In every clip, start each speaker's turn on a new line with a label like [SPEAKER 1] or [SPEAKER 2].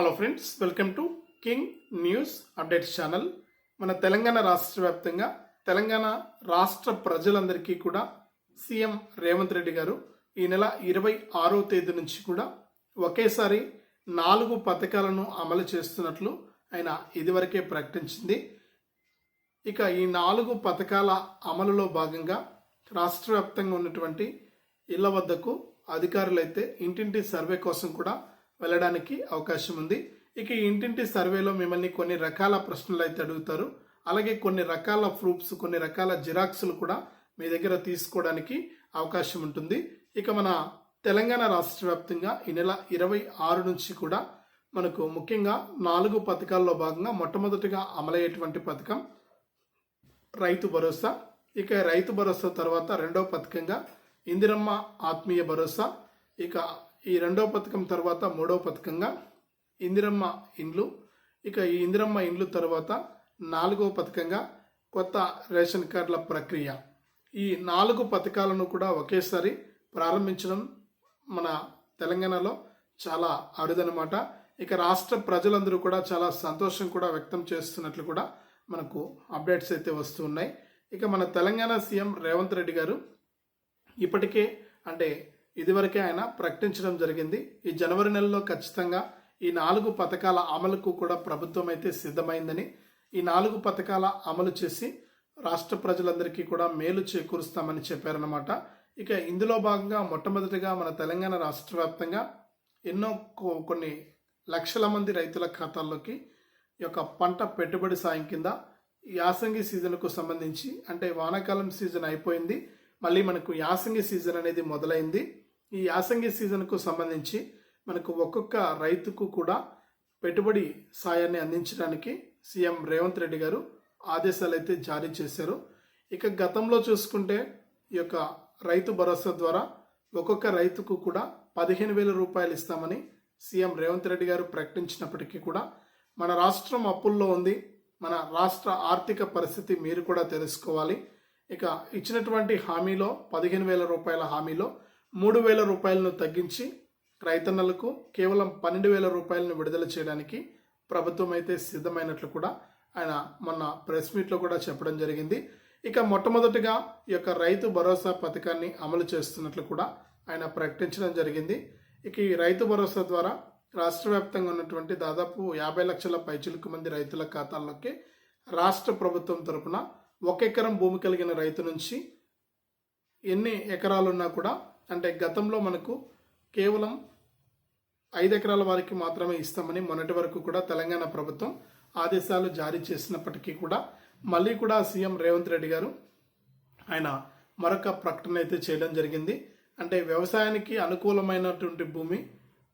[SPEAKER 1] Hello friends welcome to king news updates channel మన తెలంగాణ రాష్ట్ర వ్యాప్తంగా తెలంగాణ రాష్ట్ర ప్రజలందరికీ కూడా సీఎం రేవంత్ రెడ్డి గారు ఈ నెల ఇరవై ఆరో తేదీ నుంచి కూడా ఒకేసారి నాలుగు పథకాలను అమలు చేస్తున్నట్లు ఆయన ఇదివరకే ప్రకటించింది. ఇక ఈ నాలుగు పథకాల అమలులో భాగంగా రాష్ట్ర వ్యాప్తంగా ఉన్నటువంటి ఇళ్ళ వద్దకు అధికారులైతే ఇంటింటి సర్వే కోసం కూడా వెళ్ళడానికి అవకాశం ఉంది. ఇక ఇంటింటి సర్వేలో మిమ్మల్ని కొన్ని రకాల ప్రశ్నలు అయితే అడుగుతారు. అలాగే కొన్ని రకాల ప్రూఫ్స్ కొన్ని రకాల జిరాక్స్లు కూడా మీ దగ్గర తీసుకోవడానికి అవకాశం ఉంటుంది. ఇక మన తెలంగాణ రాష్ట్ర వ్యాప్తంగా ఈ నెల ఇరవై ఆరు నుంచి కూడా మనకు ముఖ్యంగా నాలుగు పథకాల్లో భాగంగా మొట్టమొదటిగా అమలయ్యేటువంటి పథకం రైతు భరోసా. ఇక రైతు భరోసా తర్వాత రెండవ పథకంగా ఇందిరమ్మ ఆత్మీయ భరోసా. ఇక ఈ రెండవ పథకం తర్వాత మూడవ పథకంగా ఇందిరమ్మ ఇండ్లు ఇక ఈ ఇందిరమ్మ ఇండ్లు తర్వాత నాలుగవ పథకంగా కొత్త రేషన్ కార్డుల ప్రక్రియ. ఈ నాలుగు పథకాలను కూడా ఒకేసారి ప్రారంభించడం మన తెలంగాణలో చాలా అరుదనమాట. ఇక రాష్ట్ర ప్రజలందరూ కూడా చాలా సంతోషం కూడా వ్యక్తం చేస్తున్నట్లు కూడా మనకు అప్డేట్స్ అయితే వస్తూ ఉన్నాయి. ఇక మన తెలంగాణ సీఎం రేవంత్ రెడ్డి గారు ఇప్పటికే అంటే ఇదివరకే ఆయన ప్రకటించడం జరిగింది. ఈ జనవరి నెలలో ఖచ్చితంగా ఈ నాలుగు పథకాల అమలుకు కూడా ప్రభుత్వం అయితే సిద్ధమైందని ఈ నాలుగు పథకాల అమలు చేసి రాష్ట్ర ప్రజలందరికీ కూడా మేలు చేకూరుస్తామని చెప్పారన్నమాట. ఇక ఇందులో భాగంగా మొట్టమొదటిగా మన తెలంగాణ రాష్ట్ర వ్యాప్తంగా ఎన్నో కొన్ని లక్షల మంది రైతుల ఖాతాల్లోకి ఈ యొక్క పంట పెట్టుబడి సాయం కింద యాసంగి సీజన్కు సంబంధించి అంటే వానాకాలం సీజన్ అయిపోయింది. మళ్ళీ మనకు యాసంగి సీజన్ అనేది మొదలైంది. ఈ యాసంగి సీజన్కు సంబంధించి మనకు ఒక్కొక్క రైతుకు కూడా పెట్టుబడి సాయాన్ని అందించడానికి సీఎం రేవంత్ రెడ్డి గారు ఆదేశాలు అయితే జారీ చేశారు. ఇక గతంలో చూసుకుంటే ఈ యొక్క రైతు భరోసా ద్వారా ఒక్కొక్క రైతుకు కూడా పదిహేను వేల రూపాయలు ఇస్తామని సీఎం రేవంత్ రెడ్డి గారు ప్రకటించినప్పటికీ కూడా మన రాష్ట్రం అప్పుల్లో ఉంది. మన రాష్ట్ర ఆర్థిక పరిస్థితి మీరు కూడా తెలుసుకోవాలి. ఇక ఇచ్చినటువంటి హామీలో పదిహేను వేల రూపాయల హామీలో మూడు వేల రూపాయలను తగ్గించి రైతన్నలకు కేవలం పన్నెండు వేల రూపాయలను విడుదల చేయడానికి ప్రభుత్వం అయితే సిద్ధమైనట్లు కూడా ఆయన మొన్న ప్రెస్ మీట్లో కూడా చెప్పడం జరిగింది. ఇక మొట్టమొదటిగా ఈ యొక్క రైతు భరోసా పథకాన్ని అమలు చేస్తున్నట్లు కూడా ఆయన ప్రకటించడం జరిగింది. ఇక ఈ రైతు భరోసా ద్వారా రాష్ట్ర వ్యాప్తంగా ఉన్నటువంటి దాదాపు యాభై లక్షల పైచిలుకు మంది రైతుల ఖాతాల్లోకి రాష్ట్ర ప్రభుత్వం తరపున ఒక ఎకరం భూమి కలిగిన రైతు నుంచి ఎన్ని ఎకరాలున్నా కూడా అంటే గతంలో మనకు కేవలం ఐదు ఎకరాల వారికి మాత్రమే ఇస్తామని మొన్నటి వరకు కూడా తెలంగాణ ప్రభుత్వం ఆదేశాలు జారీ చేసినప్పటికీ కూడా మళ్ళీ కూడా సీఎం రేవంత్ రెడ్డి గారు ఆయన మరొక ప్రకటన అయితే చేయడం జరిగింది. అంటే వ్యవసాయానికి అనుకూలమైనటువంటి భూమి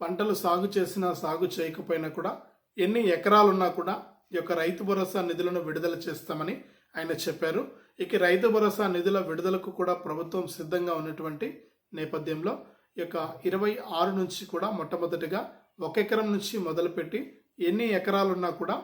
[SPEAKER 1] పంటలు సాగు చేసినా సాగు చేయకపోయినా కూడా ఎన్ని ఎకరాలున్నా కూడా ఈ యొక్క రైతు భరోసా నిధులను విడుదల చేస్తామని ఆయన చెప్పారు. ఇక రైతు భరోసా నిధుల విడుదలకు కూడా ప్రభుత్వం సిద్ధంగా ఉన్నటువంటి నేపథ్యంలో ఈ యొక్క ఇరవై ఆరు నుంచి కూడా మొట్టమొదటిగా ఒక ఎకరం నుంచి మొదలుపెట్టి ఎన్ని ఎకరాలున్నా కూడా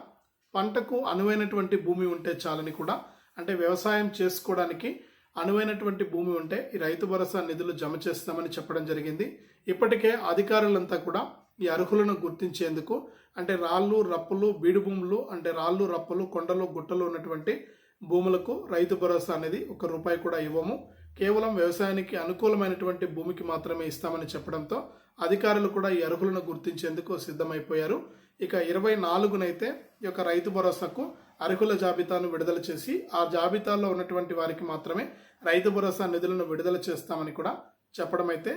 [SPEAKER 1] పంటకు అనువైనటువంటి భూమి ఉంటే చాలని కూడా అంటే వ్యవసాయం చేసుకోవడానికి అనువైనటువంటి భూమి ఉంటే ఈ రైతు భరోసా నిధులు జమ చేస్తామని చెప్పడం జరిగింది. ఇప్పటికే అధికారులంతా కూడా ఈ అర్హులను గుర్తించేందుకు అంటే రాళ్ళు రప్పులు బీడు భూములు అంటే రాళ్ళు రప్పలు కొండలు గుట్టలు ఉన్నటువంటి భూములకు రైతు భరోసా అనేది ఒక రూపాయి కూడా ఇవ్వము. కేవలం వ్యవసాయానికి అనుకూలమైనటువంటి భూమికి మాత్రమే ఇస్తామని చెప్పడంతో అధికారులు కూడా ఈ అర్హులను గుర్తించేందుకు సిద్ధమైపోయారు. ఇక ఇరవై నాలుగునైతే ఈ యొక్క రైతు భరోసాకు అర్హుల జాబితాను విడుదల చేసి ఆ జాబితాలో ఉన్నటువంటి వారికి మాత్రమే రైతు భరోసా నిధులను విడుదల చేస్తామని కూడా చెప్పడం అయితే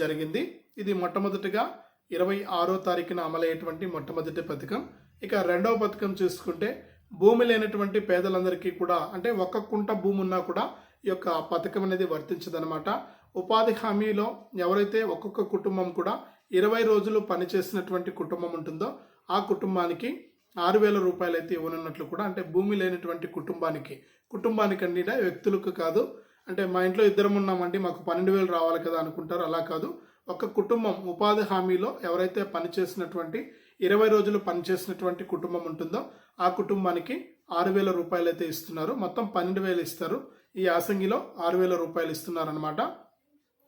[SPEAKER 1] జరిగింది. ఇది మొట్టమొదటిగా ఇరవై ఆరో తారీఖున అమలయ్యేటువంటి మొట్టమొదటి పథకం. ఇక రెండవ పథకం చూసుకుంటే భూమి లేనటువంటి పేదలందరికీ కూడా అంటే ఒక్క కుంట భూమి ఉన్నా కూడా యొక్క పథకం అనేది వర్తించదనమాట ఉపాధి హామీలో ఎవరైతే ఒక్కొక్క కుటుంబం కూడా ఇరవై రోజులు పనిచేసినటువంటి కుటుంబం ఉంటుందో ఆ కుటుంబానికి ఆరు వేల రూపాయలు అయితే ఇవ్వనున్నట్లు కూడా అంటే భూమి లేనటువంటి కుటుంబానికి కుటుంబానికి అండి వ్యక్తులకు కాదు. అంటే మా ఇంట్లో ఇద్దరం ఉన్నామండి మాకు పన్నెండు వేలు రావాలి కదా అనుకుంటారు అలా కాదు. ఒక కుటుంబం ఉపాధి హామీలో ఎవరైతే పనిచేసినటువంటి ఇరవై రోజులు పనిచేసినటువంటి కుటుంబం ఉంటుందో ఆ కుటుంబానికి ఆరు వేల రూపాయలు అయితే ఇస్తున్నారు. మొత్తం పన్నెండు వేలు ఇస్తారు. ఈ యాసంగిలో ఆరు వేల రూపాయలు ఇస్తున్నారనమాట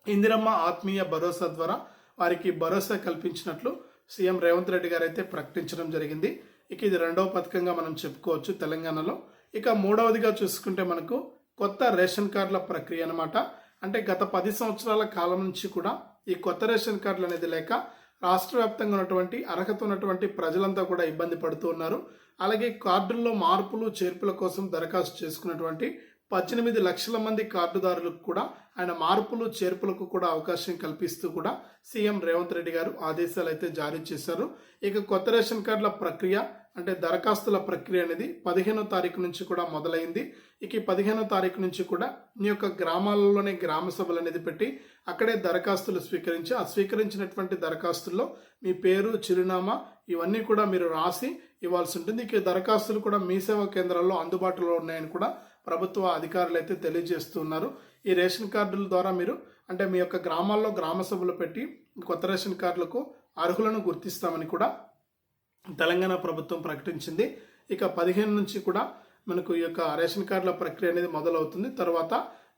[SPEAKER 1] ఇందిరమ్మ ఆత్మీయ భరోసా ద్వారా వారికి భరోసా కల్పించినట్లు సీఎం రేవంత్ రెడ్డి గారు అయితే ప్రకటించడం జరిగింది. ఇక ఇది రెండవ పథకంగా మనం చెప్పుకోవచ్చు తెలంగాణలో. ఇక మూడవదిగా చూసుకుంటే మనకు కొత్త రేషన్ కార్డుల ప్రక్రియ అనమాట అంటే గత పది సంవత్సరాల కాలం నుంచి కూడా ఈ కొత్త రేషన్ కార్డులు అనేది లేక రాష్ట్ర వ్యాప్తంగా ఉన్నటువంటి అర్హత ఉన్నటువంటి ప్రజలంతా కూడా ఇబ్బంది పడుతూ ఉన్నారు. అలాగే కార్డుల్లో మార్పులు చేర్పుల కోసం దరఖాస్తు చేసుకున్నటువంటి పద్దెనిమిది లక్షల మంది కార్డుదారులకు కూడా ఆయన మార్పులు చేర్పులకు కూడా అవకాశం కల్పిస్తూ కూడా సీఎం రేవంత్ రెడ్డి గారు ఆదేశాలు అయితే జారీ చేశారు. ఇక కొత్త రేషన్ కార్డుల ప్రక్రియ అంటే దరఖాస్తుల ప్రక్రియ అనేది పదిహేనో తారీఖు నుంచి కూడా మొదలైంది. ఇక ఈ పదిహేనో తారీఖు నుంచి కూడా మీ యొక్క గ్రామాలలోనే గ్రామ సభలు అనేది పెట్టి అక్కడే దరఖాస్తులు స్వీకరించి ఆ స్వీకరించినటువంటి దరఖాస్తుల్లో మీ పేరు చిరునామా ఇవన్నీ కూడా మీరు రాసి ఇవ్వాల్సి ఉంటుంది. ఇక దరఖాస్తులు కూడా మీ సేవా కేంద్రాల్లో అందుబాటులో ఉన్నాయని కూడా ప్రభుత్వ అధికారులు అయితే తెలియజేస్తున్నారు. ఈ రేషన్ కార్డుల ద్వారా మీరు అంటే మీ యొక్క గ్రామాల్లో గ్రామ సభలు పెట్టి కొత్త రేషన్ కార్డులకు అర్హులను గుర్తిస్తామని కూడా తెలంగాణ ప్రభుత్వం ప్రకటించింది. ఇక పదిహేను నుంచి కూడా మనకు ఈ యొక్క రేషన్ కార్డుల ప్రక్రియ అనేది మొదలవుతుంది. తర్వాత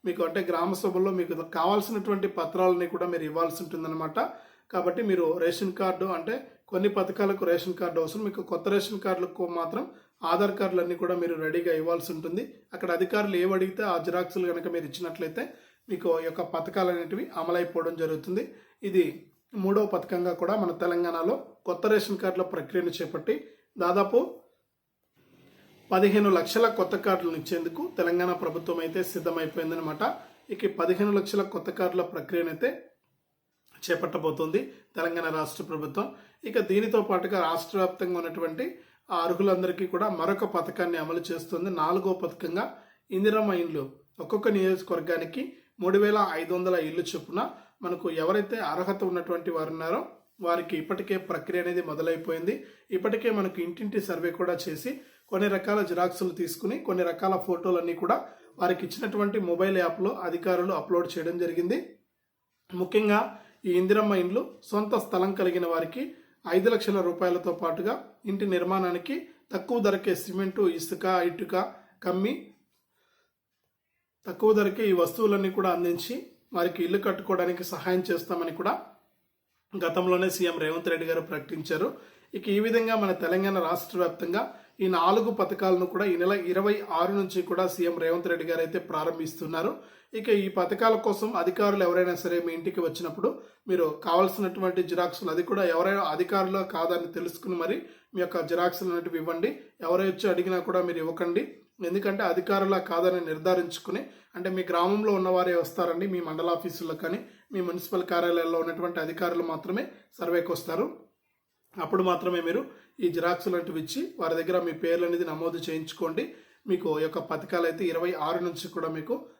[SPEAKER 1] మీకు అంటే గ్రామ సభల్లో మీకు కావాల్సినటువంటి పత్రాలని కూడా మీరు ఇవ్వాల్సి ఉంటుందన్నమాట. కాబట్టి మీరు రేషన్ కార్డు అంటే కొన్ని పథకాలకు రేషన్ కార్డు అవసరం. మీకు కొత్త రేషన్ కార్డులకు మాత్రం ఆధార్ కార్డులన్నీ కూడా మీరు రెడీగా ఇవ్వాల్సి ఉంటుంది. అక్కడ అధికారులు ఏవి అడిగితే ఆ జిరాక్సులు కనుక మీరు ఇచ్చినట్లయితే మీకు యొక్క పథకాలు అనేటివి అమలైపోవడం జరుగుతుంది. ఇది మూడవ పథకంగా కూడా మన తెలంగాణలో కొత్త రేషన్ కార్డుల ప్రక్రియను చేపట్టి దాదాపు పదిహేను లక్షల కొత్త కార్డులను ఇచ్చేందుకు తెలంగాణ ప్రభుత్వం అయితే సిద్ధమైపోయిందనమాట ఇక పదిహేను లక్షల కొత్త కార్డుల ప్రక్రియనైతే చేపట్టబోతోంది తెలంగాణ రాష్ట్ర ప్రభుత్వం. ఇక దీనితో పాటుగా రాష్ట్ర వ్యాప్తంగా ఉన్నటువంటి ఆ అర్హులందరికీ కూడా మరొక పథకాన్ని అమలు చేస్తుంది. నాలుగో పథకంగా ఇందిరమ్మ ఇండ్లు. ఒక్కొక్క నియోజకవర్గానికి మూడు వేల ఐదు వందల ఇల్లు చొప్పున మనకు ఎవరైతే అర్హత ఉన్నటువంటి వారు ఉన్నారో వారికి ఇప్పటికే ప్రక్రియ అనేది మొదలైపోయింది. ఇప్పటికే మనకు ఇంటింటి సర్వే కూడా చేసి కొన్ని రకాల జిరాక్సులు తీసుకుని కొన్ని రకాల ఫోటోలన్నీ కూడా వారికి ఇచ్చినటువంటి మొబైల్ యాప్లో అధికారులు అప్లోడ్ చేయడం జరిగింది. ముఖ్యంగా ఈ ఇందిరమ్మ ఇండ్లు సొంత స్థలం కలిగిన వారికి ఐదు లక్షల రూపాయలతో పాటుగా ఇంటి నిర్మాణానికి తక్కువ ధరకే సిమెంటు ఇసుక ఇటుక కమ్మి తక్కువ ధరకే ఈ వస్తువులన్నీ కూడా అందించి వారికి ఇల్లు కట్టుకోవడానికి సహాయం చేస్తామని కూడా గతంలోనే సీఎం రేవంత్ రెడ్డి గారు ప్రకటించారు. ఇక ఈ విధంగా మన తెలంగాణ రాష్ట్ర వ్యాప్తంగా ఈ నాలుగు పథకాలను కూడా ఈ నెల ఇరవై ఆరు నుంచి కూడా సీఎం రేవంత్ రెడ్డి గారు అయితే ప్రారంభిస్తున్నారు. ఇక ఈ పథకాల కోసం అధికారులు ఎవరైనా సరే మీ ఇంటికి వచ్చినప్పుడు మీరు కావాల్సినటువంటి జిరాక్సులు అది కూడా ఎవరైనా అధికారులు కాదని తెలుసుకుని మరి మీ యొక్క జిరాక్సులు అనేటివి ఇవ్వండి. ఎవరై వచ్చి అడిగినా కూడా మీరు ఇవ్వకండి. ఎందుకంటే అధికారుల కాదని నిర్ధారించుకుని అంటే మీ గ్రామంలో ఉన్నవారే వస్తారండి మీ మండల ఆఫీసుల్లో కానీ మీ మున్సిపల్ కార్యాలయాల్లో ఉన్నటువంటి అధికారులు మాత్రమే సర్వేకి వస్తారు. అప్పుడు మాత్రమే మీరు ఈ జిరాక్స్ లాంటివి ఇచ్చి వారి దగ్గర మీ పేర్లు అనేది నమోదు చేయించుకోండి. మీకు యొక్క పథకాలు అయితే ఇరవై ఆరు నుంచి కూడా మీకు